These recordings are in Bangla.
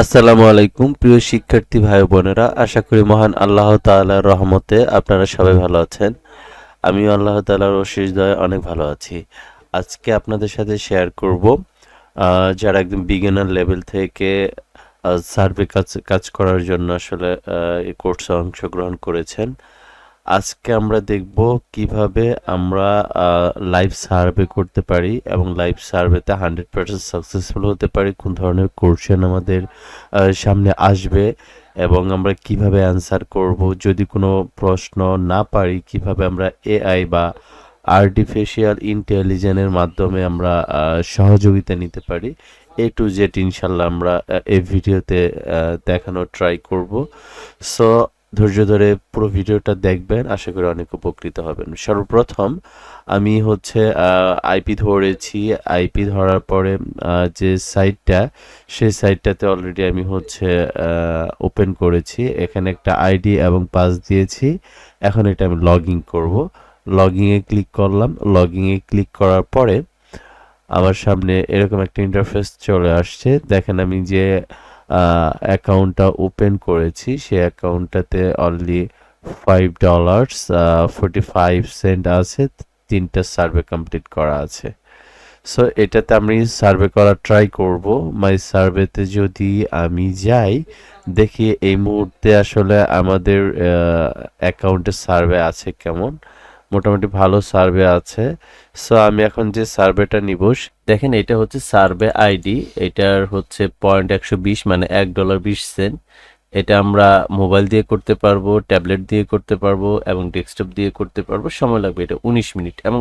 আসসালামু আলাইকুম, প্রিয় শিক্ষার্থী ভাই বোনেরা। আশা করি মহান আল্লাহ তাআলার রহমতে আপনারা সবাই ভালো আছেন। আমিও আল্লাহ তাআলার অশেষ দয়ে অনেক ভালো আছি। আজকে আপনাদের সাথে শেয়ার করব যারা একদম বিগিনার লেভেল থেকে সার্ভে কাজ কাজ করার জন্য আসলে এই কোর্সে অংশগ্রহণ করেছেন। আজকে আমরা দেখব কীভাবে আমরা লাইভ সার্ভে করতে পারি এবং লাইভ সার্ভেতে হান্ড্রেড পার্সেন্ট সাকসেসফুল হতে পারি, কোন ধরনের কোশ্চেন আমাদের সামনে আসবে এবং আমরা কীভাবে অ্যান্সার করব। যদি কোনো প্রশ্ন না পারি, কীভাবে আমরা এআই বা আর্টিফিশিয়াল ইন্টেলিজেন্সের মাধ্যমে আমরা সহযোগিতা নিতে পারি এ টু জেড ইনশাল্লাহ আমরা এই ভিডিওতে দেখানোর ট্রাই করব। সো ধৈর্য ধরে পুরো ভিডিওটা দেখবেন, আশা করি অনেক উপকৃত হবেন। সর্বপ্রথম আমি হচ্ছে আইপি ধরেছি। আইপি ধরার পরে যে সাইটটা সেই সাইটটাতে অলরেডি আমি হচ্ছে ওপেন করেছি। এখানে একটা আইডি এবং পাস দিয়েছি। এখন এটা আমি লগ ইন করব লগইনে ক্লিক করলাম। লগইনে ক্লিক করার পরে আমার সামনে এরকম একটা ইন্টারফেস চলে আসছে। দেখেন আমি যে অ্যাকাউন্টটা ওপেন করেছি। সেই অ্যাকাউন্টটাতে only five dollars forty five cent আছে। তিনটা সার্ভে কমপ্লিট করা আছে। সো এটাতে আমি সার্ভে করার ট্রাই করব। মাই সার্ভেতে যদি আমি যাই, দেখি এই মুহূর্তে আসলে আমাদের অ্যাকাউন্টে সার্ভে আছে কেমন। মোটামুটি ভালো সার্ভে আছে। সো আমি এখন যে সার্ভেটা নিব, দেখেন এটা হচ্ছে সার্ভে আইডি এটার হচ্ছে পয়েন্ট একশো বিশ মানে এক ডলার বিশ সেন্ট এটা আমরা মোবাইল দিয়ে করতে পারব ট্যাবলেট দিয়ে করতে পারব এবং ডেস্কটপ দিয়ে করতে পারব। সময় লাগবে এটা উনিশ মিনিট এবং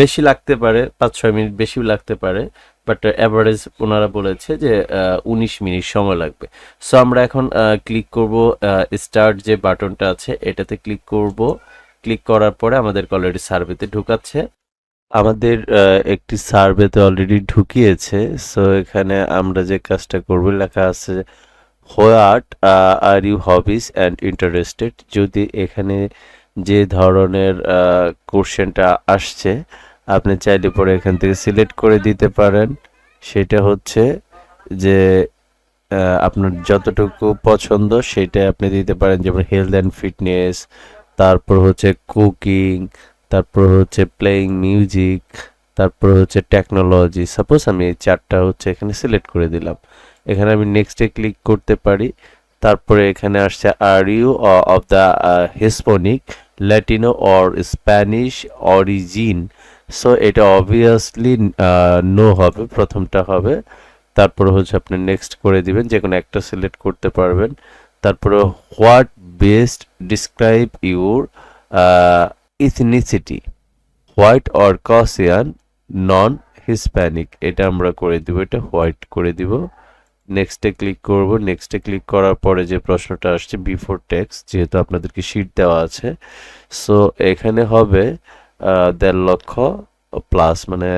বেশি লাগতে পারে পাঁচ ছয় মিনিট বেশিও লাগতে পারে বাট অ্যাভারেজ ওনারা বলেছে যে উনিশ মিনিট সময় লাগবে। সো আমরা এখন ক্লিক করব স্টার্ট যে বাটনটা আছে, এটাতে ক্লিক করব। ক্লিক করার পরে আমাদের অলরেডি সার্ভেতে ঢুকাচ্ছে। আমাদের একটি সার্ভেতে অলরেডি ঢুকিয়েছে। সো এখানে আমরা যে কাজটা করব, লেখা আছে what are you hobbies and interested? যদি এখানে যে ধরনের কোশ্চেনটা আসছে, আপনি চাইলে পরে এখান থেকে সিলেক্ট করে দিতে পারেন। সেটা হচ্ছে যে আপনার যতটুকু পছন্দ সেটা আপনি দিতে পারেন। যেমন হেলথ অ্যান্ড ফিটনেস তারপর হচ্ছে কুকিং তারপর হচ্ছে প্লেয়িং মিউজিক তারপর হচ্ছে টেকনোলজি সাপোজ আমি এই চারটা হচ্ছে এখানে সিলেক্ট করে দিলাম। এখানে আমি নেক্সটে ক্লিক করতে পারি। তারপরে এখানে আসছে are you of the Hispanic Latino or Spanish origin so এটা অবভিয়াসলি নো হবে, প্রথমটা হবে। তারপর হচ্ছে আপনি নেক্সট করে দিবেন যে কোনো একটা সিলেক্ট করতে পারবেন। তারপরে what best describe your ethnicity? White or Caucasian non Hispanic. এটা আমরা করে দিব, এটা হোয়াইট করে দিব। নেক্সটে ক্লিক করব। নেক্সটে ক্লিক করার পরে যে প্রশ্নটা আসছে, বিফোর টেক্স যেহেতু আপনাদেরকে শিট দেওয়া আছে। সো, এখানে হবে দেড় লক্ষ প্লাস মানে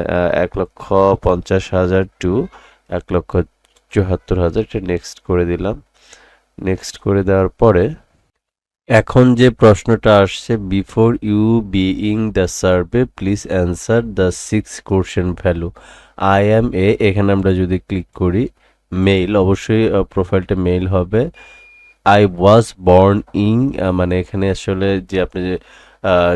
এক লক্ষ পঞ্চাশ হাজার টু, এক লক্ষ চুয়াত্তর হাজার, এটা নেক্সট করে দিলাম। নেক্সট করে দেওয়ার পরে, এখন যে প্রশ্নটা আসছে before you being the survey please answer the six question value I am a এখানে আমরা যদি ক্লিক করি মেইল অবশ্যই প্রোফাইলটা মেইল হবে। আই ওয়াজ বর্ন ইং মানে এখানে আসলে যে আপনি যে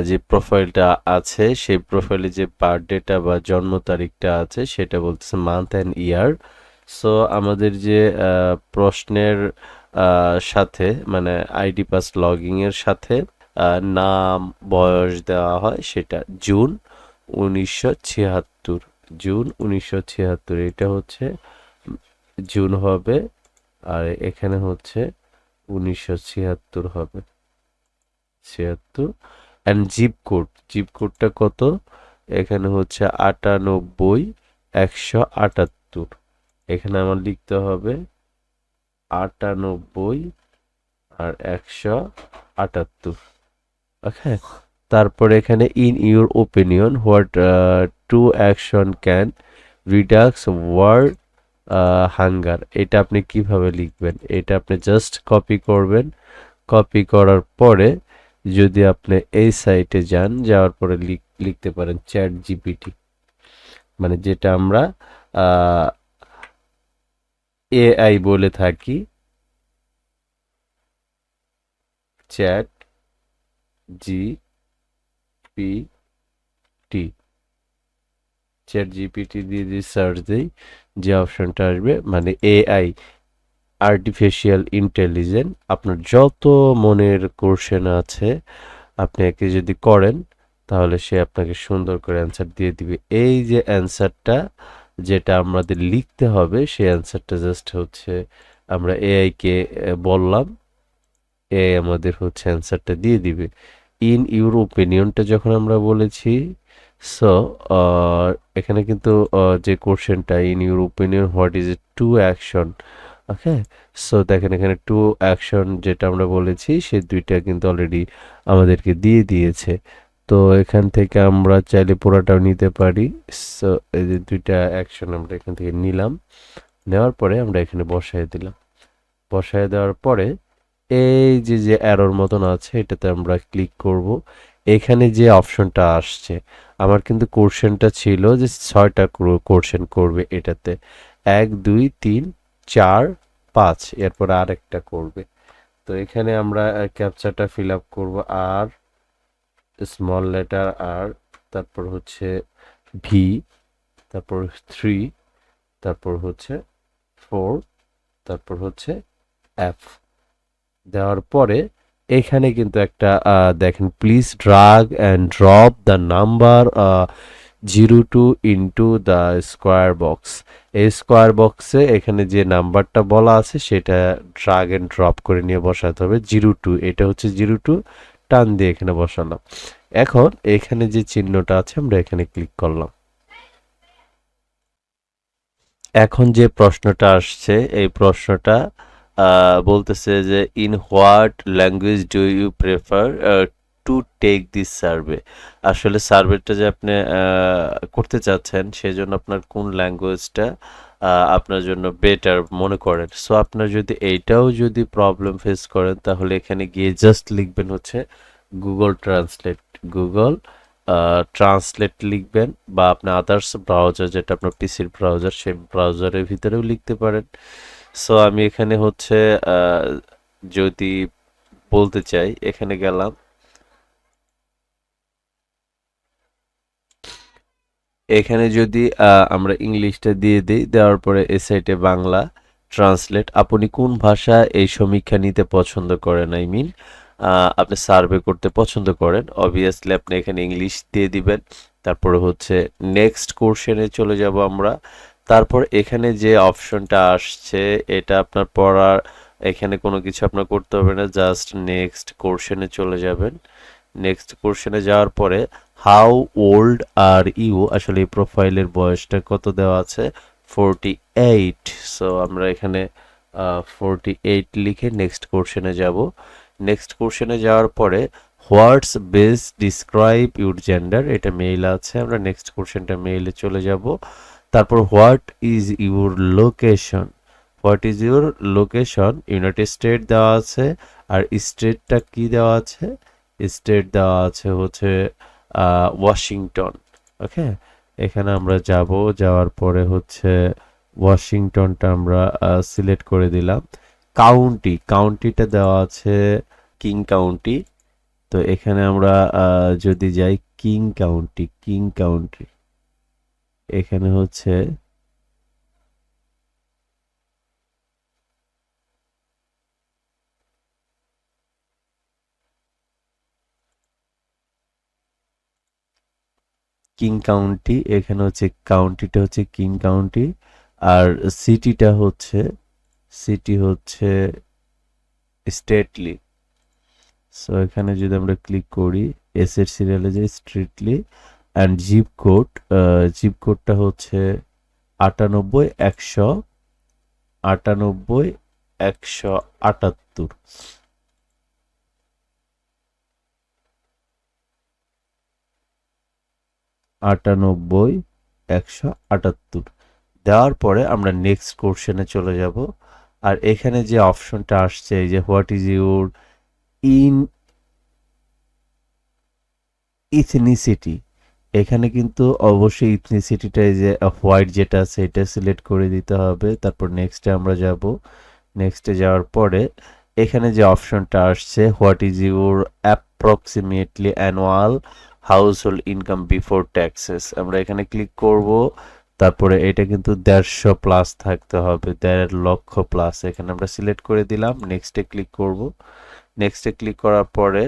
যে প্রোফাইলটা আছে, সেই প্রোফাইলে যে বার্থডেটা বা জন্ম তারিখটা আছে, সেটা বলতেছে মান্থ অ্যান্ড ইয়ার সো আমাদের যে প্রশ্নের সাথে মানে আইডি পাস লগিং এর সাথে নাম, বয়স দেওয়া হয় সেটা জুন উনিশশো ছিয়াত্তর, জুন উনিশশো ছিয়াত্তর, এটা হচ্ছে, জুন হবে আর এখানে হচ্ছে উনিশশো ছিয়াত্তর হবে। ছিয়াত্তর অ্যান্ড জিপ কোড জিপ কোডটা কত? এখানে হচ্ছে আটানব্বই, একশো আটাত্তর। এখানে আমার লিখতে হবে আটানব্বই আর একশো আটাত্তর। ওকে তারপরে এখানে in your opinion what to action can reduce world hunger এটা আপনি কীভাবে লিখবেন? এটা আপনি জাস্ট কপি করবেন। কপি করার পরে যদি আপনি এই সাইটে যান যাওয়ার পরে লিখ- লিখতে পারেন চ্যাট জিপিটি মানে যেটা আমরা আহ, এআই বলে থাকি। Chat G P T chat GPT দিয়ে যদি সার্চ দিই, যে অপশনটা আসবে মানে এআই আর্টিফিশিয়াল ইন্টেলিজেন্ট আপনার যত মনের কোশ্চেন আছে, আপনি একে যদি করেন, তাহলে সে আপনাকে সুন্দর করে অ্যান্সার দিয়ে দিবে। এই যে অ্যান্সারটা যেটা আমাদের লিখতে হবে, সেই অ্যান্সারটা জাস্ট হচ্ছে আমরা এআইকে বললাম। এআই আমাদের হচ্ছে অ্যান্সারটা দিয়ে দিবে। ইন ইউর ওপিনিয়নটা যখন আমরা বলেছি সো এখানে কিন্তু যে কোশ্চেনটা in your opinion what is a to action okay so দেখেন এখানে টু অ্যাকশন যেটা আমরা বলেছি, সে দুইটা কিন্তু অলরেডি আমাদেরকে দিয়ে দিয়েছে। তো এখান থেকে আমরা চাইলে পুরোটাও নিতে পারি। সো এই যে দুইটা অ্যাকশন আমরা এখান থেকে নিলাম। নেওয়ার পরে আমরা এখানে বসায় দিলাম। বসায় দেওয়ার পরে এই যে যে অ্যারোর মতন আছে, এটাতে আমরা ক্লিক করব। এখানে যে অপশনটা আসছে, আমার কিন্তু কোশ্চেনটা ছিল যে ছয়টা কোশ্চেন করবে এটাতে। এক, দুই, তিন, চার, পাঁচ, এরপর আর একটা করবে। তো এখানে আমরা ক্যাপচারটা ফিল আপ করব। আর স্মল লেটার আর তারপর হচ্ছে ভি তারপর থ্রি তারপর হচ্ছে ফোর তারপর হচ্ছে এফ দেওয়ার পরে এখানে কিন্তু একটা দেখেন please drag and drop the number zero to into the square box এই স্কোয়ার বক্সে এখানে যে নাম্বারটা বলা আছে, সেটা ড্রাগ অ্যান্ড ড্রপ করে নিয়ে বসাতে হবে জিরো টু এটা হচ্ছে জিরো টু টান দিয়ে এখানে বসালাম। এখন এখানে যে চিহ্নটা আছে, আমরা এখানে ক্লিক করলাম। এখন যে প্রশ্নটা আসছে, এই প্রশ্নটা বলতেছে যে in what language do you prefer to take this survey আসলে সার্ভেটা যে আপনি করতে চাচ্ছেন, সেজন্য আপনার কোন ল্যাঙ্গুয়েজটা আপনার জন্য বেটার মনে করেন। সো আপনার যদি এইটাও যদি প্রবলেম ফেস করেন, তাহলে এখানে গিয়ে জাস্ট লিখবেন হচ্ছে গুগল ট্রান্সলেট গুগল ট্রান্সলেট লিখবেন, বা আপনি আদার্স ব্রাউজার যেটা আপনার পিসির ব্রাউজার সেই ব্রাউজারের ভিতরেও লিখতে পারেন। সো আমি এখানে হচ্ছে যদি বলতে চাই, এখানে গেলাম। এখানে যদি আমরা ইংলিশটা দিয়ে দিই, দেওয়ার পরে এ সাইটে বাংলা ট্রান্সলেট আপনি কোন ভাষা এই সমীক্ষা নিতে পছন্দ করেন আই মিন আপনি সার্ভে করতে পছন্দ করেন। অবভিয়াসলি আপনি এখানে ইংলিশ দিয়ে দিবেন। তারপরে হচ্ছে নেক্সট কোশ্চেনে চলে যাব আমরা। তারপর এখানে যে অপশনটা আসছে, এটা আপনার পড়ার, এখানে কোনো কিছু আপনার করতে হবে না জাস্ট নেক্সট কোশ্চেনে চলে যাবেন। নেক্সট কোশ্চেনে যাওয়ার পরে হাউ ওল্ড আর ইউ আসলে এই প্রোফাইলের বয়সটা কত দেওয়া আছে? ফোরটি এইট সো আমরা এখানে ফোরটি এইট লিখে নেক্সট কোশ্চেনে যাব। নেক্সট কোশ্চেনে যাওয়ার পরে what's best describe your gender এটা মেইল আছে, আমরা নেক্সট কোশ্চেনটা মেইলে চলে যাব। তারপর what is your location what is your location United State দেওয়া আছে, আর স্টেটটা কি দেওয়া আছে? স্টেট দেওয়া আছে হচ্ছে ওয়াশিংটন। ওকে? এখানে আমরা যাব, যাওয়ার পরে হচ্ছে ওয়াশিংটনটা আমরা সিলেক্ট করে দিলাম। কাউন্টি, কাউন্টিটা দেওয়া আছে কিং কাউন্টি। তো এখানে আমরা যদি যাই কিং কাউন্টি কিং কাউন্টি। এখানে হচ্ছে কিং কাউন্টি, এখানে হচ্ছে কাউন্টিটা হচ্ছে কিং কাউন্টি, আর সিটিটা হচ্ছে, সিটি হচ্ছে স্টেটলি। সো এখানে যদি আমরা ক্লিক করি এস এর সিরিয়ালে যাই, strictly and zip code zip কোডটা হচ্ছে আটানব্বই, একশো আটানব্বই, একশো আটাত্তর। আটানব্বই, একশো আটাত্তর। দেওয়ার পরে আমরা নেক্সট কোশ্চেনে চলে যাব। আর এখানে যে অপশনটা আসছে যে what is your in ethnicity এখানে কিন্তু অবশ্যই ইথনিসিটিটা যে হোয়াইট যেটা আছে, এটা সিলেক্ট করে দিতে হবে। তারপর নেক্সটে আমরা যাব। নেক্সটে যাওয়ার পরে এখানে যে অপশনটা আসছে what is your approximately annual household income before taxes আমরা এখানে ক্লিক করব, তারপরে এটা কিন্তু দেড়শো প্লাস থাকতে হবে, দেড় লক্ষ প্লাস এখানে আমরা সিলেক্ট করে দিলাম নেক্সটে ক্লিক করব। নেক্সটে ক্লিক করার পরে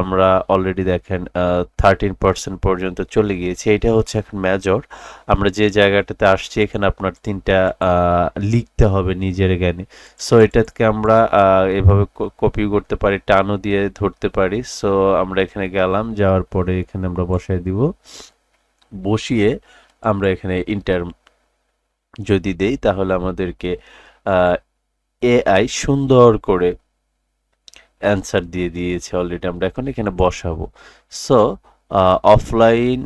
আমরা অলরেডি দেখেন থার্টিন পার্সেন্ট পর্যন্ত চলে গিয়েছি। এটা হচ্ছে এখন মেজর আমরা যে জায়গাটাতে আসছি, এখানে আপনার তিনটা লিখতে হবে নিজের জ্ঞানে। সো এটাকে আমরা এভাবে কপি করতে পারি, টানও দিয়ে ধরতে পারি। সো আমরা এখানে গেলাম, যাওয়ার পরে এখানে আমরা বসাই দিব। বসিয়ে আমরা এখানে ইন্টার যদি দেই, তাহলে আমাদেরকে এআই সুন্দর করে অ্যান্সার দিয়ে দিয়েছে অলরেডি আমরা এখন এখানে বসাবো। সো অফলাইন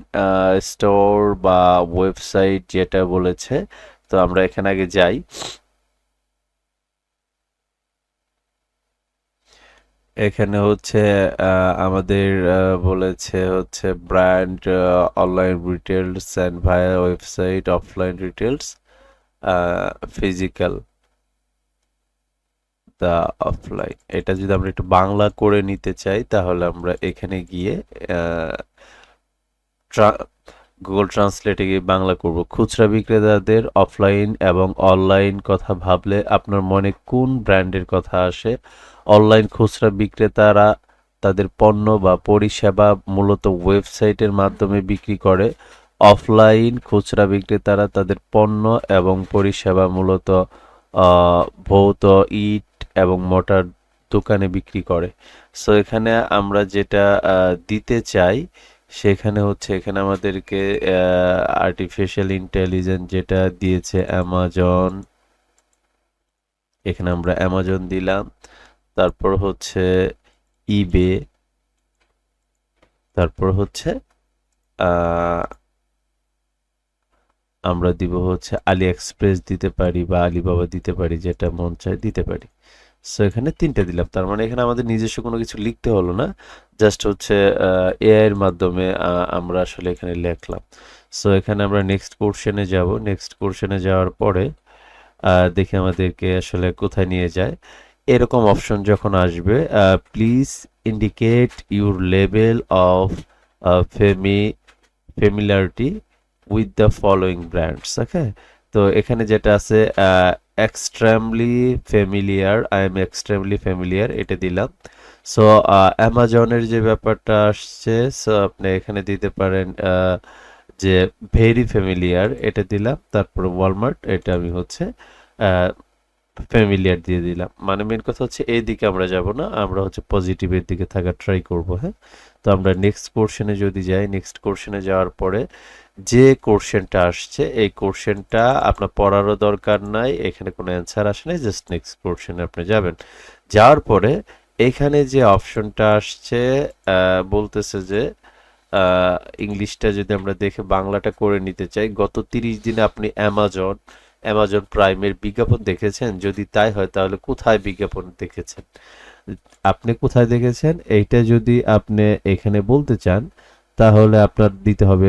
স্টোর বা ওয়েবসাইট যেটা বলেছে, তো আমরা এখানে আগে যাই। এখানে হচ্ছে আমাদের বলেছে হচ্ছে brand online retails and via website offline retails physical the offline এটা যদি আমরা একটু বাংলা করে নিতে চাই, তাহলে আমরা এখানে গিয়ে গুগল ট্রান্সলেটে গিয়ে বাংলা করব। খুচরা বিক্রেতাদের অফলাইন এবং অনলাইন কথা ভাবলে আপনার মনে কোন ব্র্যান্ডের কথা আসে? অনলাইন খুচরা বিক্রেতারা তাদের পণ্য বা পরিষেবা মূলত ওয়েবসাইটের মাধ্যমে বিক্রি করে। অফলাইন খুচরা বিক্রেতারা তাদের পণ্য এবং পরিষেবা মূলত ভৌত ইট এবং মোটার দোকানে বিক্রি করে। সো এখানে আমরা যেটা দিতে চাই, সেখানে হচ্ছে এখানে আমাদেরকে আর্টিফিশিয়াল ইন্টেলিজেন্স যেটা দিয়েছে অ্যামাজন এখানে আমরা অ্যামাজন দিলাম। তারপর হচ্ছে ইবে তারপর হচ্ছে আমরা দিব হচ্ছে আলি এক্সপ্রেস দিতে পারি বা আলিবাবা দিতে পারি, যেটা মন চায় দিতে পারি। সো এখানে তিনটা দিলাম। তার মানে এখানে আমাদের নিজস্ব কোনো কিছু লিখতে হলো না জাস্ট হচ্ছে এআই এর মাধ্যমে আমরা আসলে এখানে লিখলাম। সো এখানে আমরা নেক্সট পোর্শনে যাব। নেক্সট পোর্শনে যাওয়ার পরে দেখি আমাদেরকে আসলে কোথায় নিয়ে যায়। এরকম অপশন যখন আসবে please indicate your level of fami familiarity with the following brands okay তো এখানে যেটা আছে extremely familiar I am extremely familiar এটা দিলাম। সো অ্যামাজনের যে ব্যাপারটা আসছে সো আপনি এখানে দিতে পারেন যে ভেরি ফ্যামিলিয়ার এটা দিলাম। তারপর ওয়ালমার্ট এটা আমি হচ্ছে ফ্যামিলিয়ার দিয়ে দিলাম। মানে মেন কথা হচ্ছে এই দিকে আমরা যাব না, আমরা হচ্ছে পজিটিভের দিকে থাকার ট্রাই করব হ্যাঁ? তো আমরা নেক্সট কোর্শনে যদি যাই নেক্সট কোর্শনে যাওয়ার পরে যে কোর্শনটা আসছে, এই কোর্শনটা আপনার পড়ারও দরকার নাই, এখানে কোনো অ্যান্সার আসে নাই জাস্ট নেক্সট কোর্শনে আপনি যাবেন। যাওয়ার পরে এখানে যে অপশনটা আসছে বলতেছে যে ইংলিশটা যদি আমরা দেখে বাংলাটা করে নিতে চাই, গত তিরিশ দিনে আপনি অ্যামাজন অ্যামাজন প্রাইমের বিজ্ঞাপন দেখেছেন? যদি তাই হয়, তাহলে কোথায় বিজ্ঞাপন দেখেছেন? আপনি কোথায় দেখেছেন? এইটা যদি আপনি এখানে বলতে চান, তাহলে আপনার দিতে হবে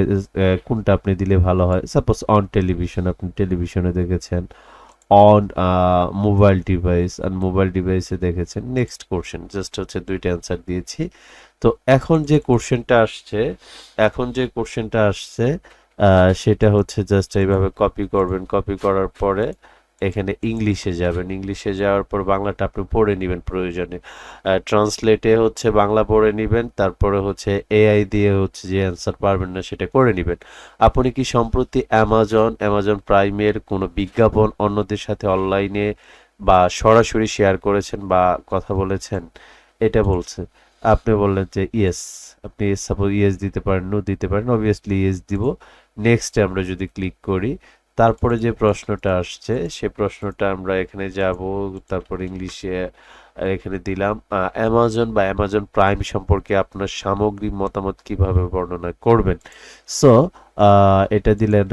কোনটা আপনি দিলে ভালো হয়? সাপোজ অন টেলিভিশন আপনি টেলিভিশনে দেখেছেন অন মোবাইল ডিভাইস আর মোবাইল ডিভাইসে দেখেছেন। নেক্সট কোশ্চেন জাস্ট হচ্ছে দুইটা অ্যান্সার দিয়েছি। তো এখন যে কোশ্চেনটা আসছে, এখন যে কোশ্চেনটা আসছে সেটা হচ্ছে জাস্ট এইভাবে কপি করবেন। কপি করার পরে এখানে ইংলিশে যাবেন। ইংলিশে যাওয়ার পর বাংলাটা আপনি পড়ে নেবেন প্রয়োজনে। ট্রান্সলেটে হচ্ছে বাংলা পড়ে নেবেন, তারপরে হচ্ছে এআই দিয়ে হচ্ছে যে অ্যান্সার পারবেন না সেটা করে নেবেন। আপনি কি সম্প্রতি অ্যামাজন অ্যামাজন প্রাইমের কোনো বিজ্ঞাপন অন্যদের সাথে অনলাইনে বা সরাসরি শেয়ার করেছেন বা কথা বলেছেন? এটা বলছে। আপনি বললেন যে ইয়েস আপনি সাপোজ ইয়েস দিতে পারেন নো দিতে পারেন অবভিয়াসলি ইয়েস দিব। নেক্সটে আমরা যদি ক্লিক করি, তারপরে যে প্রশ্নটা আসছে, সে প্রশ্নটা আমরা এখানে যাব, তারপর ইংলিশে এখানে দিলাম অ্যামাজন বা অ্যামাজন প্রাইম সম্পর্কে আপনার সামগ্রিক মতামত কীভাবে বর্ণনা করবেন? সো এটা দিলেন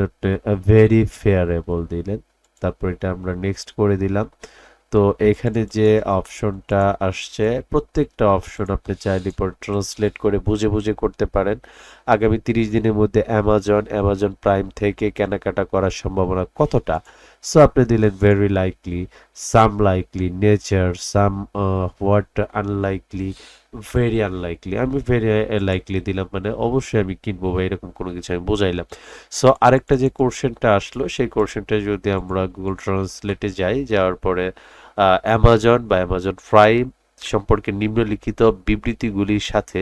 ভেরি ফেয়ারেবল দিলেন। তারপর এটা আমরা নেক্সট করে দিলাম। তো এখানে যে অপশনটা আসছে, প্রত্যেকটা অপশন আপনি চাইলে পরে ট্রান্সলেট করে বুঝে বুঝে করতে পারেন। আগামী তিরিশ দিনের মধ্যে অ্যামাজন অ্যামাজন প্রাইম থেকে কেনাকাটা করার সম্ভাবনা কতটা? সো আপনি দিলেন very likely some likely neutral somewhat unlikely very unlikely আমি ভেরি লাইকলি দিলাম মানে অবশ্যই আমি কিনবো বা এরকম কোনো কিছু আমি বোঝাইলাম। সো আরেকটা যে কোশ্চেনটা আসলো, সেই কোশ্চেনটা যদি আমরা গুগল ট্রান্সলেটে যাই, যাওয়ার পরে অ্যামাজন বা অ্যামাজন প্রাইম সম্পর্কে নিম্নলিখিত বিবৃতিগুলির সাথে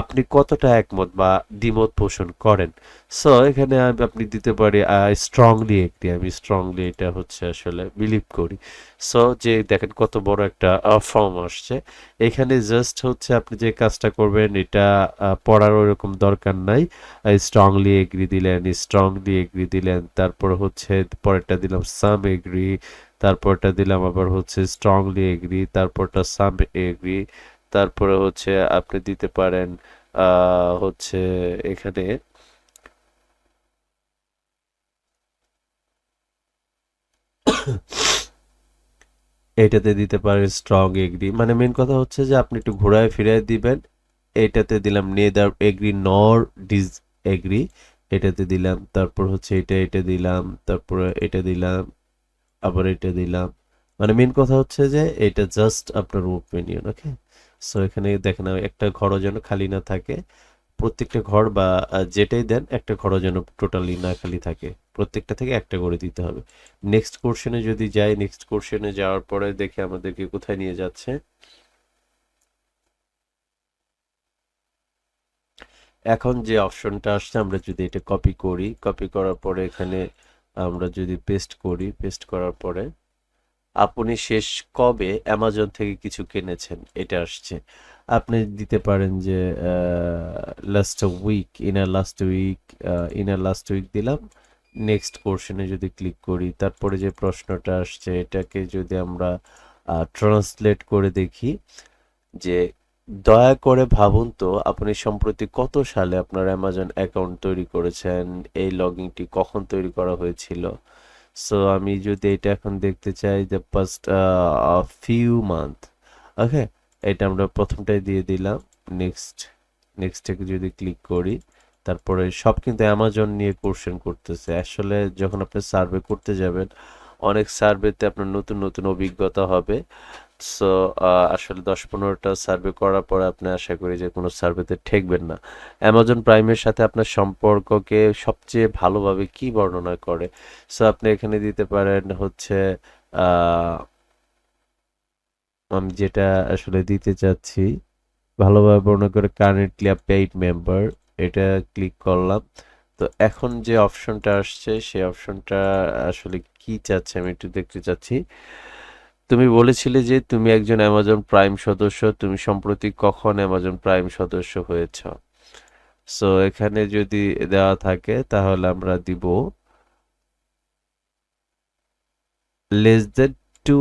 আপনি কতটা একমত বা দ্বিমত পোষণ করেন? সো এখানে আপনি দিতে পারি স্ট্রংলি একটি, আমি স্ট্রংলি এটা হচ্ছে আসলে বিলিভ করি। সো যে দেখেন কত বড় একটা ফর্ম আসছে। এখানে জাস্ট হচ্ছে আপনি যে কাজটা করবেন, এটা পড়ার ওরকম দরকার নাই। স্ট্রংলি এগ্রি দিলেন স্ট্রংলি এগ্রি দিলেন, তারপর হচ্ছে পরেরটা দিলাম সাম এগ্রি তারপরটা দিলাম আবার হচ্ছে স্ট্রংলি এগ্রি তারপরটা সাম এগ্রি তারপরে হচ্ছে আপনি দিতে পারেন হচ্ছে এখানে এটাতে দিতে পারেন স্ট্রং এগ্রি মানে মেন কথা হচ্ছে যে আপনি একটু ঘোরায় ফিরায় দিবেন, এটাতে দিলাম neither agree nor disagree এটাতে দিলাম, তারপর হচ্ছে এটা এটা দিলাম, তারপর এটা দিলাম আবার এটা দিলাম। মানে মেন কথা হচ্ছে যে এটা জাস্ট আপনার ওপিনিয়ন ওকে সো এখানে দেখেন একটা ঘরও যেন খালি না থাকে, প্রত্যেকটা ঘর বা যেটাই দেন একটা ঘরও যেন টোটালি না খালি থাকে। প্রত্যেকটা থেকে একটা করে দিতে হবে। নেক্সট কোশ্চেনে যদি যাই নেক্সট কোশ্চেনে যাওয়ার পরে দেখে আমাদেরকে কোথায় নিয়ে যাচ্ছে। এখন যে অপশনটা আসছে, আমরা যদি এটা কপি করি কপি করার পরে এখানে আমরা যদি পেস্ট করি পেস্ট করার পরে আপনি শেষ কবে অ্যামাজন থেকে কিছু কিনেছেন? এটা আসছে। আপনি দিতে পারেন যে last week in a last week in a last week দিলাম। নেক্সট কোশ্চেনে যদি ক্লিক করি, তারপরে যে প্রশ্নটা আসছে, এটাকে যদি আমরা ট্রান্সলেট করে দেখি যে দয়া করে ভাবুন তো, আপনি সম্প্রতি কত সালে আপনার অ্যামাজন অ্যাকাউন্ট তৈরি করেছেন? এই লগইনটি কখন তৈরি করা হয়েছিল? সো আমি যদি এটা এখন দেখতে চাই যে পাস্ট ফিউ মান্থ ওকে এটা আমরা প্রথমটাই দিয়ে দিলাম। নেক্সট নেক্সটে যদি ক্লিক করি, তারপরে সব কিন্তু অ্যামাজন নিয়ে কোশ্চেন করতেছে। আসলে যখন আপনি সার্ভে করতে যাবেন, অনেক সার্ভেতে আপনার নতুন নতুন অভিজ্ঞতা হবে। সো আসলে দশ পনেরোটা সার্ভে করার পরে আপনি আশা করি যে কোনো সার্ভেতে ঠেকবেন না। অ্যামাজন প্রাইমের সাথে আপনার সম্পর্ককে সবচেয়ে ভালোভাবে কি বর্ণনা করে? সো আপনি এখানে দিতে পারেন হচ্ছে আমি যেটা আসলে দিতে চাচ্ছি, ভালোভাবে বর্ণনা করে কারেন্টলি পেইড মেম্বার এটা ক্লিক করলাম। তো এখন যে অপশনটা আসছে, সেই অপশনটা আসলে কি চাচ্ছে আমি একটু দেখতে চাচ্ছি। তুমি বলেছিলে যে তুমি একজন অ্যামাজন প্রাইম সদস্য, তুমি সম্প্রতি কখন অ্যামাজন প্রাইম সদস্য হয়েছ? সো এখানে যদি দেওয়া থাকে, তাহলে আমরা দিব less than two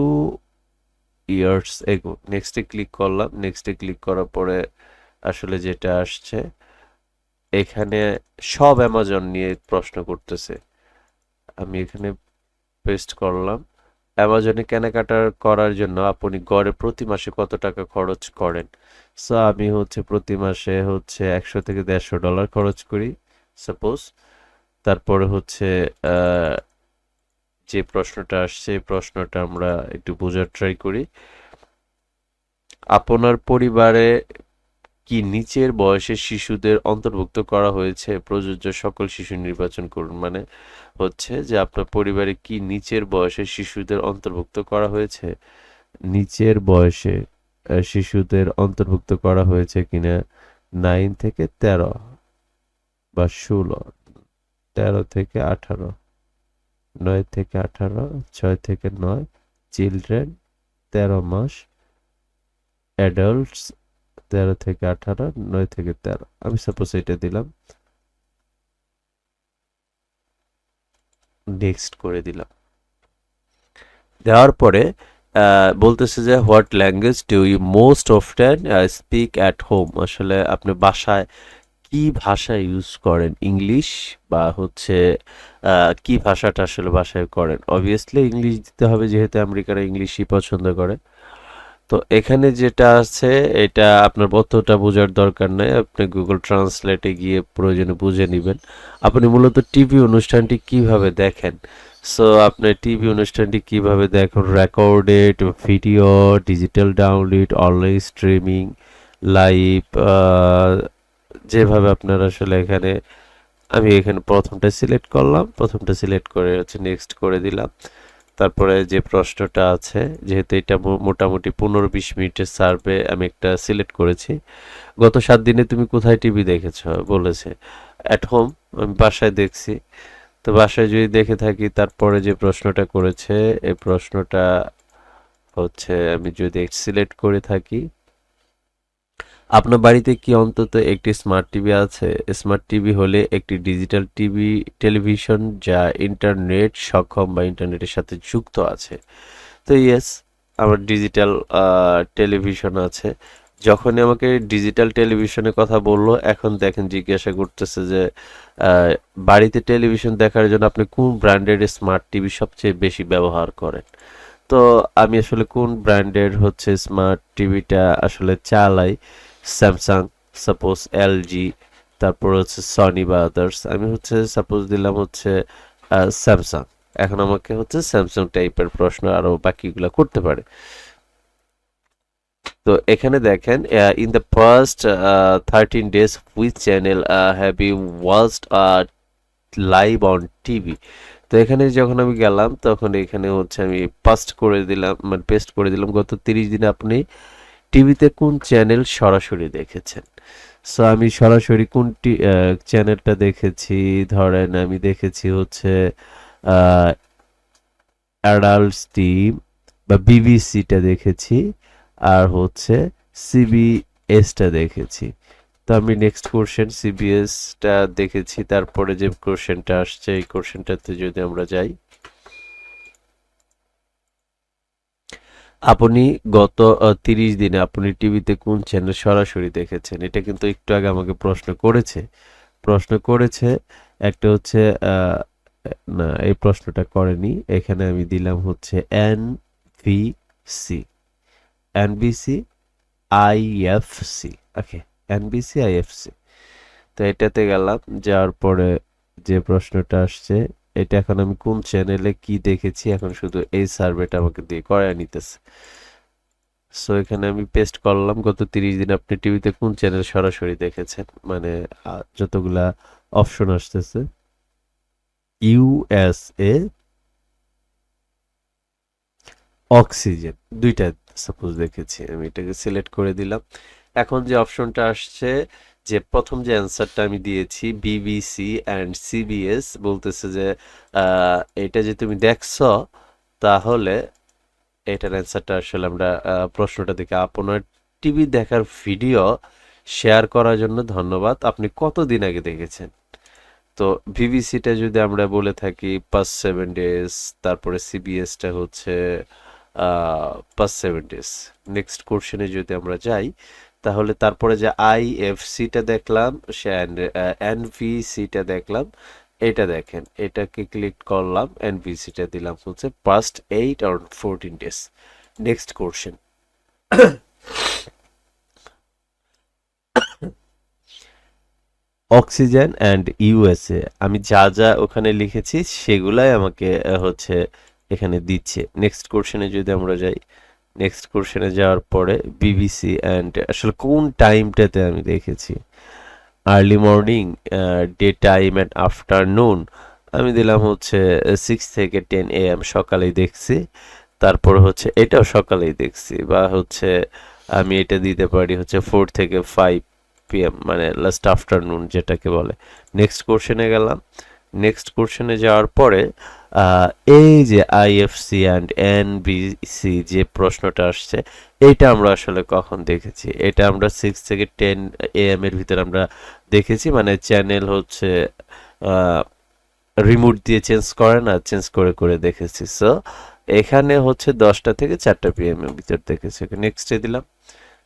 years ago নেক্সটে ক্লিক করলাম। নেক্সটে ক্লিক করার পরে আসলে যেটা আসছে, এখানে সব অ্যামাজন নিয়ে প্রশ্ন করতেছে। আমি এখানে পেস্ট করলাম। অ্যামাজনে কেনাকাটা করার জন্য আপনি গড়ে প্রতি মাসে কত টাকা খরচ করেন? সো আমি হচ্ছে প্রতি মাসে হচ্ছে একশো থেকে দেড়শো ডলার খরচ করি সাপোজ তারপরে হচ্ছে যে প্রশ্নটা আসছে প্রশ্নটা আমরা একটু বোঝার ট্রাই করি। আপনার পরিবারে কি নিচের বয়সের শিশুদের অন্তর্ভুক্ত করা হয়েছে? প্রযোজ্য সকল শিশু নির্বাচন করুন। মানে হচ্ছে যে আপনার পরিবারে কি নিচের বয়সে শিশুদের অন্তর্ভুক্ত করা হয়েছে? নিচের বয়সে শিশুদের অন্তর্ভুক্ত করা হয়েছে কিনা? নাইন থেকে তেরো বা ষোলো, তেরো থেকে আঠারো, নয় থেকে আঠারো, ছয় থেকে নয় চিলড্রেন তেরো মাস অ্যাডাল্টস তেরো থেকে আঠারো, নয় থেকে তেরো। আমি সাপোজ এটা দিলাম। নেক্সট করে দিলাম। দেওয়ার পরে বলতেছে যে what language do you most often speak at home আসলে আপনি বাসায় কি ভাষা ইউজ করেন? ইংলিশ বা হচ্ছে কি ভাষাটা আসলে বাসায় করেন? অবভিয়াসলি ইংলিশ দিতে হবে, যেহেতু আমেরিকারা ইংলিশই পছন্দ করে। তো এখানে যেটা আছে, এটা আপনার অতটা বোঝার দরকার নাই। আপনি গুগল ট্রান্সলেটে গিয়ে প্রয়োজনে বুঝে নেবেন। আপনি মূলত টিভি অনুষ্ঠানটি কীভাবে দেখেন? সো আপনি টিভি অনুষ্ঠানটি কীভাবে দেখেন? Recorded video digital download online streaming live যেভাবে আপনার আসলে এখানে আমি এখানে প্রথমটা সিলেক্ট করলাম। প্রথমটা সিলেক্ট করে হচ্ছে নেক্সট করে দিলাম। তারপরে যে প্রশ্নটা আছে, যেহেতু এটা মোটামুটি পনেরো বিশ মিনিটের সার্ভে আমি একটা সিলেক্ট করেছি। গত সাত দিনে তুমি কোথায় টিভি দেখেছ? বলেছে অ্যাট হোম আমি বাসায় দেখছি। তো বাসায় যদি দেখে থাকি, তারপরে যে প্রশ্নটা করেছে এই প্রশ্নটা হচ্ছে, আমি যদি সিলেক্ট করে থাকি আপনার বাড়িতে কি অন্তত একটি স্মার্ট টিভি আছে? স্মার্ট টিভি হলে একটি ডিজিটাল টিভি টেলিভিশন যা ইন্টারনেট সক্ষম বা ইন্টারনেটের সাথে যুক্ত আছে। তো ইয়েস আমার ডিজিটাল টেলিভিশন আছে। যখনই আমাকে ডিজিটাল টেলিভিশনের কথা বলল, এখন দেখেন জিজ্ঞাসা করতেছে যে বাড়িতে টেলিভিশন দেখার জন্য আপনি কোন ব্র্যান্ডের স্মার্ট টিভি সবচেয়ে বেশি ব্যবহার করেন? তো আমি আসলে কোন ব্র্যান্ডের হচ্ছে স্মার্ট টিভিটা আসলে চালাই। স্যামসাং সাপোজ এলজি তারপর হচ্ছে সনি বা আদার্স আমি হচ্ছে সাপোজ দিলাম হচ্ছে স্যামসাং এখন আমাকে হচ্ছে স্যামসাং টাইপের প্রশ্ন আরও বাকিগুলো করতে পারে। তো এখানে দেখেন in the first thirteen days which channel have you watched live on TV তো এখানে যখন আমি গেলাম, তখন এখানে হচ্ছে আমি পাস্ট করে দিলাম মানে পেস্ট করে দিলাম। গত তিরিশ দিনে আপনি টিভিতে কোন চ্যানেল সরাসরি দেখেছেন? সো আমি সরাসরি কোন চ্যানেলটা দেখেছি? ধরেন আমি দেখেছি হচ্ছে অ্যাডাল্টস টিম বা বিবিসিটা দেখেছি আর হচ্ছে সিবিএসটা দেখেছি। তো আমি নেক্সট কোশ্চেন সিবিএসটা দেখেছি, তারপরে যে কোশ্চেনটা আসছে, এই কোশ্চেনটাতে যদি আমরা যাই। আপনি গত তিরিশ দিনে আপনি টিভিতে কোন চ্যানেল সরাসরি দেখেছেন? এটা কিন্তু একটু আগে আমাকে প্রশ্ন করেছে। প্রশ্ন করেছে, একটা হচ্ছে না, এই প্রশ্নটা করেনি। এখানে আমি দিলাম হচ্ছে N V C NBC IFC okay NBC IFC তো এটাতে গেলাম, যাওয়ার পরে যে প্রশ্নটা আসছে এটা এখন আমি কোন চ্যানেলে কি দেখেছি, এখন শুধু এই সার্ভেটা আমাকে দিয়ে করায় নিতেছে। সো এখানে আমি পেস্ট করলাম, গত তিরিশ দিন আপনি টিভিতে কোন চ্যানেল সরাসরি দেখেছেন? মানে যতগুলা অপশন আসতেছে। ইউএসএ অক্সিজেন দুইটা সাপোজ দেখেছি আমি, এটাকে সিলেক্ট করে দিলাম। এখন যে অপশনটা আসছে যে প্রথম যে অ্যান্সারটা আমি দিয়েছি বিবিসি অ্যান্ড সিবিএস বলতেছে যে এটা যে তুমি দেখছ, তাহলে এটার অ্যান্সারটা আসলে আমরা প্রশ্নটা দেখে আপনার টিভি দেখার ভিডিও শেয়ার করার জন্য ধন্যবাদ। আপনি কতদিন আগে দেখেছেন? তো বিবিসিটা যদি আমরা বলে থাকি পাঁচ সেভেন ডেজ তারপরে সিবিএসটা হচ্ছে পাঁচ সেভেন ডেজ নেক্সট কোশ্চেনে যদি আমরা যাই তাহলে তারপরে যে আইএফসিটা দেখলাম এনভিসিটা দেখলাম, এটা দেখেন, এটাকে ক্লিক করলাম এনভিসিটা দিলাম হচ্ছে past eight R fourteen days next question oxygen and USA আমি যা যা ওখানে লিখেছি সেগুলাই আমাকে হচ্ছে এখানে দিচ্ছে। নেক্সট কোশ্চেনে যদি আমরা যাই। নেক্সট কোশ্চেনে যাওয়ার পরে বিবিসি অ্যান্ড আসলে কোন টাইমটাতে আমি দেখেছি? Early morning daytime and afternoon আমি দিলাম হচ্ছে সিক্স থেকে টেন এ এম সকালেই দেখছি। তারপর হচ্ছে এটাও সকালেই দেখছি বা হচ্ছে আমি এটা দিতে পারি হচ্ছে ফোর থেকে ফাইভ পিএম মানে লাস্ট আফটারনুন যেটাকে বলে। নেক্সট কোশ্চেনে গেলাম। নেক্সট কোশ্চেনে যাওয়ার পরে এই যে আইএফসি অ্যান্ড এনবিসি যে প্রশ্নটা আসছে এটা আমরা আসলে কখন দেখেছি? এটা আমরা সিক্স থেকে টেন এএম এর ভিতরে আমরা দেখেছি মানে চ্যানেল হচ্ছে রিমোট দিয়ে চেঞ্জ করে না চেঞ্জ করে করে দেখেছি। সো এখানে হচ্ছে দশটা থেকে চারটা পিএম এর ভিতর দেখেছি। নেক্সটে দিলাম।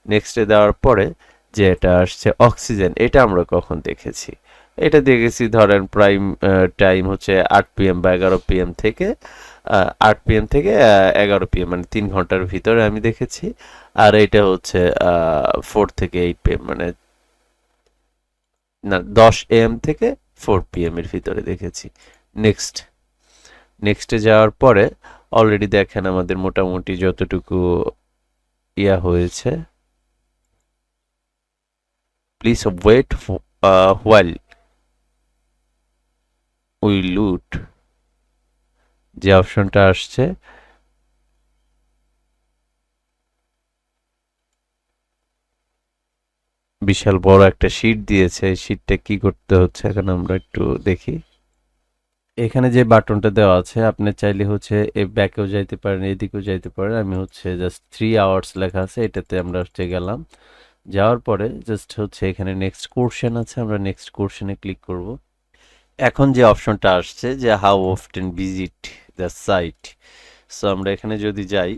নেক্সটে দেওয়ার পরে যে এটা আসছে অক্সিজেন এটা আমরা কখন দেখেছি? এটা দেখেছি, ধরেন প্রাইম টাইম হচ্ছে আট পিএম বা এগারো পিএম থেকে আট পিএম থেকে এগারো পিএম মানে তিন ঘণ্টার ভিতরে আমি দেখেছি। আর এটা হচ্ছে ফোর থেকে এইট পিএম মানে না, দশ এম থেকে ফোর পিএম এর ভিতরে দেখেছি। নেক্সট নেক্সটে যাওয়ার পরে অলরেডি দেখেন আমাদের মোটামুটি যতটুকু ইয়া হয়েছে। প্লিজ ওয়েট হোয়াইল উই লুট। যে অপশনটা আসছে, বিশাল বড় একটা শীট দিয়েছে। শীটটা কি করতে হচ্ছে এখন আমরা একটু দেখি। এখানে যে বাটনটা দেওয়া আছে, আপনি চাইলে হচ্ছে এ ব্যাকেও যাইতে পারেন, এদিকেও যাইতে পারেন। আমি হচ্ছে জাস্ট থ্রি আওয়ার্স লেখা আছে, এটাতে আমরা হচ্ছে গেলাম। যাওয়ার পরে জাস্ট হচ্ছে এখানে নেক্সট কোর্শন আছে, আমরা নেক্সট কোর্শনে ক্লিক করব। এখন যে অপশনটা আসছে যে how often visit the site so আমরা এখানে যদি যাই,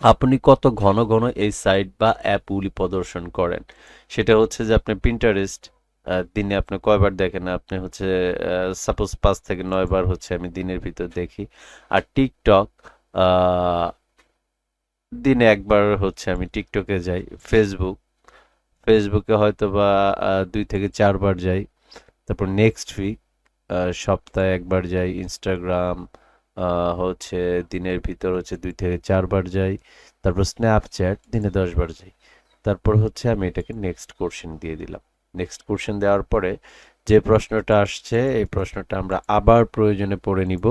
আপনি কত ঘন ঘন এই সাইট বা অ্যাপগুলি প্রদর্শন করেন? সেটা হচ্ছে যে আপনি প্রিন্টারেস্ট দিনে আপনি কয়বার দেখেন? আপনি হচ্ছে সাপোজ পাঁচ থেকে নয় বার হচ্ছে আমি দিনের ভিতর দেখি। আর টিকটক দিনে একবার হচ্ছে আমি টিকটকে যাই। ফেসবুক ফেসবুকে হয়তো বা দুই থেকে চারবার যাই। তারপর নেক্সট উইক সপ্তাহে একবার যাই ইনস্টাগ্রাম হচ্ছে দিনের ভিতর হচ্ছে দুই থেকে চারবার যাই, তারপর স্ন্যাপচ্যাট দিনে দশবার যাই। তারপর হচ্ছে আমি এটাকে নেক্সট কোশ্চেন দিয়ে দিলাম। নেক্সট কোশ্চেন দেওয়ার পরে যে প্রশ্নটা আসছে, এই প্রশ্নটা আমরা আবার প্রয়োজনে পড়ে নিব।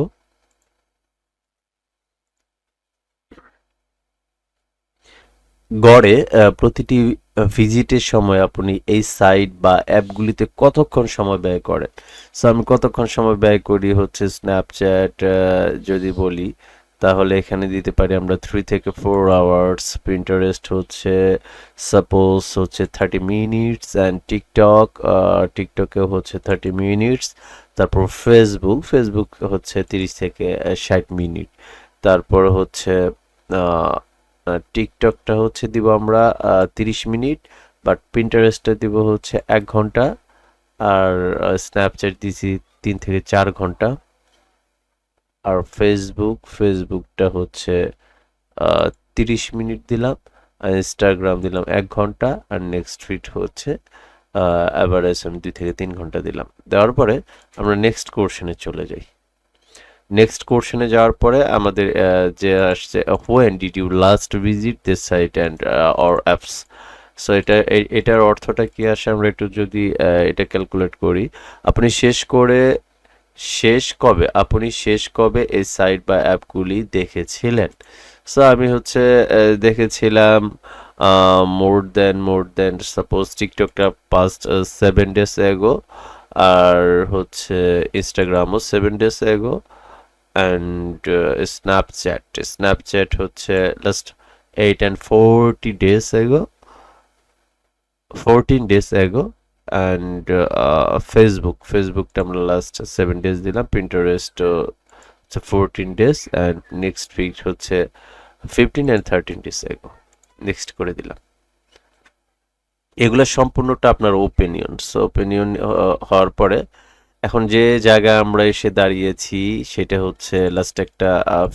গড়ে প্রতিটি ভিজিটের সময় আপনি এই সাইট বা অ্যাপগুলিতে কতক্ষণ সময় ব্যয় করেন? সো আমি কতক্ষণ সময় ব্যয় করি হচ্ছে স্ন্যাপচ্যাট যদি বলি, তাহলে এখানে দিতে পারি আমরা থ্রি থেকে ফোর আওয়ার্স প্রিন্টারেস্ট হচ্ছে সাপোজ হচ্ছে থার্টি মিনিটস অ্যান্ড টিকটক টিকটকেও হচ্ছে থার্টি মিনিটস তারপর ফেসবুক ফেসবুক হচ্ছে তিরিশ থেকে ষাট মিনিট তারপর হচ্ছে টিকটকটা হচ্ছে দিব আমরা তিরিশ মিনিট বাট প্রিন্টারেস্টটা দিব হচ্ছে এক ঘণ্টা, আর স্ন্যাপচ্যাট দিছি তিন থেকে চার ঘণ্টা, আর ফেসবুক ফেসবুকটা হচ্ছে তিরিশ মিনিট দিলাম, আর ইনস্টাগ্রাম দিলাম এক ঘণ্টা, আর নেক্সট ফিট হচ্ছে অ্যাভারেজ আমি দুই থেকে তিন ঘণ্টা দিলাম। দেওয়ার পরে আমরা নেক্সট কোর্শনে চলে যাই। নেক্সট কোর্শনে যাওয়ার পরে আমাদের যে আসছে when did you last visit this site and or apps so এটা এটার অর্থটা কি আসে? আমরা একটু যদি এটা ক্যালকুলেট করি। আপনি শেষ করে, শেষ কবে, আপনি শেষ কবে এই সাইট বা অ্যাপগুলি দেখেছিলেন? সো আমি হচ্ছে দেখেছিলাম more than more than suppose টিকটকটা past seven days ago আর হচ্ছে ইনস্টাগ্রামও seven days ago and Snapchat Snapchat হচ্ছে last eight and forty days ago fourteen days ago and Facebook ফেসবুকটা আমরা লাস্ট সেভেন ডেজ দিলাম প্রিন্টারেস্ট হচ্ছে fourteen days and next week হচ্ছে fifteen and thirteen days ago next করে দিলাম। এগুলো সম্পূর্ণটা আপনার ওপিনিয়ন সো ওপিনিয়ন হওয়ার পরে এখন যে জায়গায় আমরা এসে দাঁড়িয়েছি, সেটা হচ্ছে লাস্ট একটা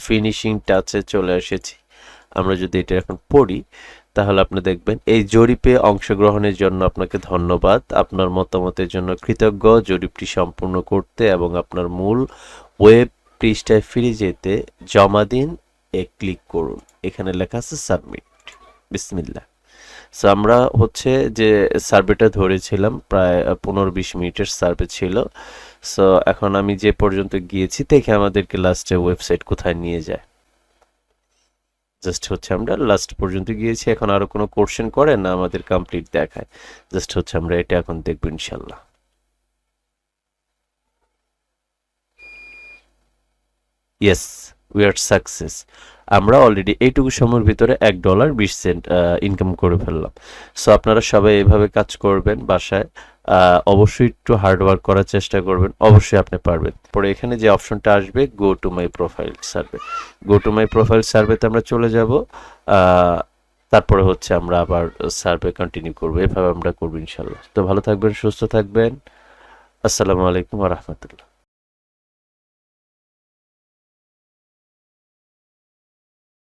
ফিনিশিং টাচে চলে এসেছি। আমরা যদি এটা এখন পড়ি, তাহলে আপনি দেখবেন এই জরিপে অংশগ্রহণের জন্য আপনাকে ধন্যবাদ। আপনার মতামতের জন্য কৃতজ্ঞ। জরিপটি সম্পূর্ণ করতে এবং আপনার মূল ওয়েব পৃষ্ঠায় ফিরে যেতে জমা দিন, এ ক্লিক করুন। এখানে লেখা আছে সাবমিট বিসমিল্লা সো আমরা হচ্ছে যে সার্ভেটা ধরেছিলাম, প্রায় পনেরো বিশ মিনিটের সার্ভে ছিল। সো এখন আমি যে পর্যন্ত গিয়েছি, দেখে আমাদেরকে লাস্টে ওয়েবসাইট কোথায় নিয়ে যায়। জাস্ট হচ্ছে আমরা লাস্ট পর্যন্ত গিয়েছি, এখন আরও কোনো কোশ্চেন করে না আমাদের কমপ্লিট দেখায়। জাস্ট হচ্ছে আমরা এটা এখন দেখব ইনশাল্লাহ ইয়েস উই আর সাকসেস আমরা অলরেডি এইটুকু সময়ের ভিতরে এক ডলার বিশ সেন্ট ইনকাম করে ফেললাম। সো আপনারা সবাই এভাবে কাজ করবেন বাসায় অবশ্যই একটু হার্ডওয়ার্ক করার চেষ্টা করবেন, অবশ্যই আপনি পারবেন। পরে এখানে যে অপশনটা আসবে go to my profile survey go to my profile সার্ভেতে আমরা চলে যাব তারপরে হচ্ছে আমরা আবার সার্ভে কন্টিনিউ করব। এভাবে আমরা করব ইনশাল্লাহ তো ভালো থাকবেন, সুস্থ থাকবেন। আসসালামু আলাইকুম রহমতুল্লাহ।